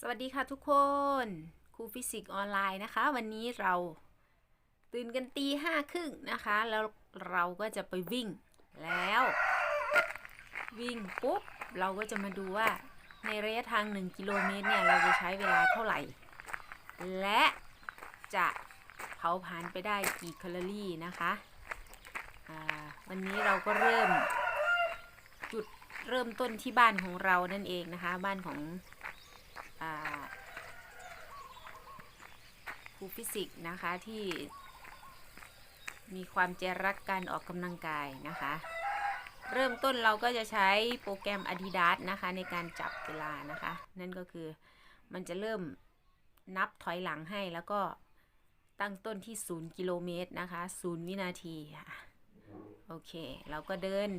สวัสดีค่ะทุกคนครูฟิสิกส์ออนไลน์นะคะ วันนี้เราตื่นกันตีห้าครึ่งนะคะ แล้วเราก็จะไปวิ่งแล้ว วิ่งปุ๊บ เราก็จะมาดูว่าในระยะทาง 1 กิโลเมตรเนี่ย เราจะใช้เวลาเท่าไหร่ และจะเผาผลาญไปได้กี่แคลอรี่นะคะวันนี้เราก็เริ่มจุดเริ่มต้นที่บ้านของเรานั่นเองนะคะ บ้านของ อ่าครู ฟิสิกส์นะคะที่มีความใจรักการออกกำลังกายนะคะ เริ่มต้นเราก็จะใช้โปรแกรม Adidas นะคะในการจับเวลานะคะ นั่นก็คือมันจะเริ่มนับถอยหลังให้แล้วก็ตั้งต้นที่ 0 กิโลเมตรนะคะ0วินาทีค่ะ โอเค เราก็เดิน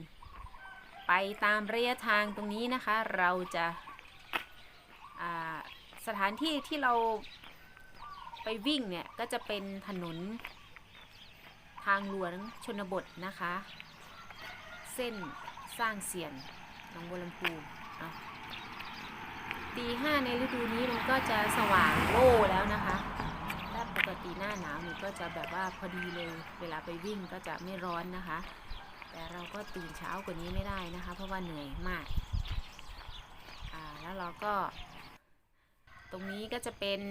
ไปตามระยะทางตรงนี้นะคะ เราจะาสถานที่ที่เรา ไปวิ่งเนี่ยก็จะเป็นถนนทางหลวงชนบทนะคะ เส้นสร้างเสียนหนองบัวลำพูตีห้าในฤดูนี้มันก็จะสว่างโล่แล้วนะคะถ้าปกติหน้าหนาวนี่ก็จะแบบว่าพอดีเลย เวลาไปวิ่งก็จะไม่ร้อนนะคะ แต่เราก็ตื่นเช้ากว่านี้ไม่ได้นะคะ เพราะว่าเหนื่อยมาก แล้วเราก็ ตรงนี้ก็จะเป็น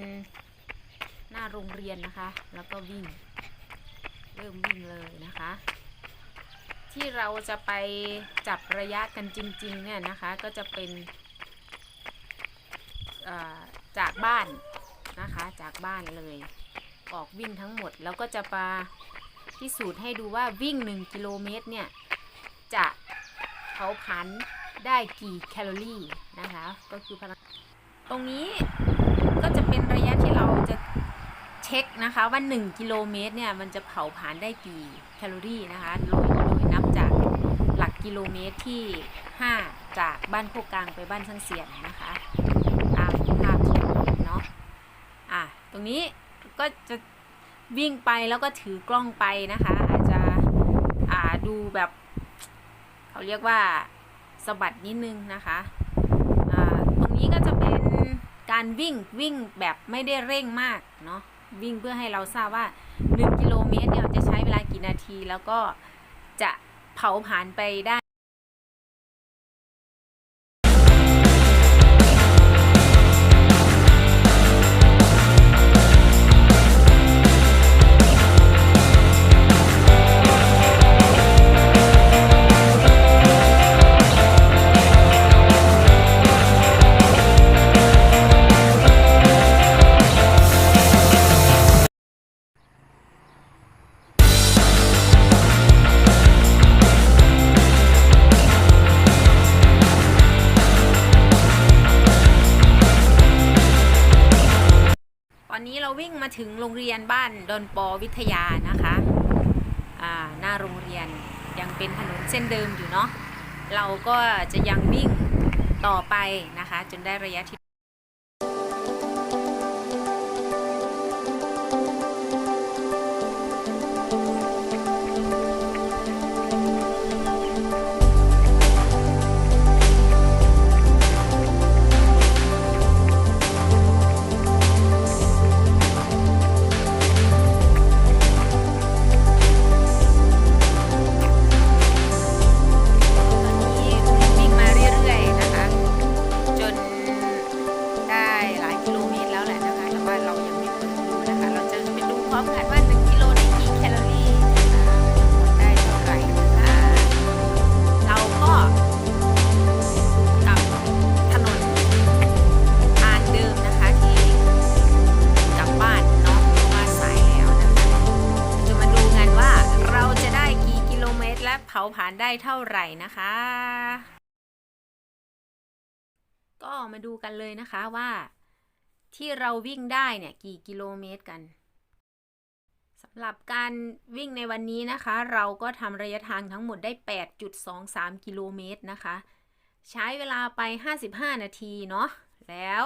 โรงเรียนนะคะ แล้วก็วิ่ง เริ่มวิ่งเลยนะคะ ที่เราจะไปจับระยะกันจริงๆเนี่ยนะคะ ก็จะเป็นจากบ้านนะคะจากบ้านเลย ออกวิ่งทั้งหมดแล้วก็จะมาพิสูจน์ให้ดูว่าวิ่ง 1 กิโลเมตรเนี่ย จะเผาผลาญได้กี่แคลอรี่นะคะ ก็คือพลังตรงนี้ก็จะเป็นระยะที่เราจะ เช็คนะคะว่า 1 กิโลเมตรเนี่ยมันจะเผาผลาญได้กี่แคลอรี่นะคะโดยโดยนับจากหลักกิโลเมตรที่ 5 จากบ้านโคกกลางไปบ้านช่างเสียนนะคะตามภาพที่เนเนาะอะตรงนี้ก็จะวิ่งไปแล้วก็ถือกล้องไปนะคะ อาจจะอ่าดูแบบเขาเรียกว่าสะบัดนิดนึงนะคะอ่าตรงนี้ก็จะเป็นการวิ่งวิ่งแบบไม่ได้เร่งมากเนาะ วิ่งเพื่อให้เราทราบว่า 1 กิโลเมตรเนี่ยจะใช้เวลากี่นาที แล้วก็จะเผาผลาญไปได้ อนนี้เราวิ่งมาถึงโรงเรียนบ้านดอนปอวิทยานะคะอ่าหน้าโรงเรียนยังเป็นถนนเส้นเดิมอยู่เนาะเราก็จะยังวิ่งต่อไปนะคะ จนได้ระยะที่ ผลาญได้เท่าไหร่นะคะ ก็มาดูกันเลยนะคะว่า ที่เราวิ่งได้เนี่ยกี่กิโลเมตรกันสำหรับการวิ่งในวันนี้นะคะ เราก็ทำระยะทางทั้งหมดได้ 8.23 กิโลเมตรนะคะ ใช้เวลาไป 55 นาทีเนาะแล้ว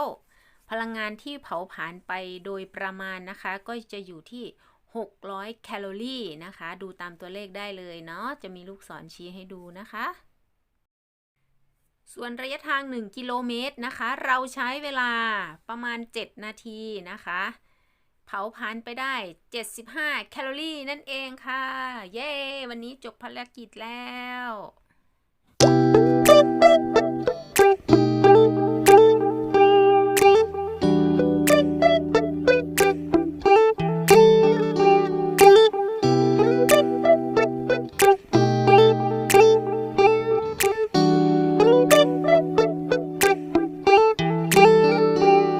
พลังงานที่เผาผลาญไปโดยประมาณนะคะ ก็จะอยู่ที่ 600 แคลอรี่นะคะ ดูตามตัวเลขได้เลยเนาะ จะมีลูกศรชี้ให้ดูนะคะ ส่วนระยะทาง 1 กิโลเมตรนะคะ เราใช้เวลาประมาณ 7 นาทีนะคะ เผาผ่านไปได้ 75 แคลอรี่นั่นเองค่ะ เย้ วันนี้จบภารกิจแล้ว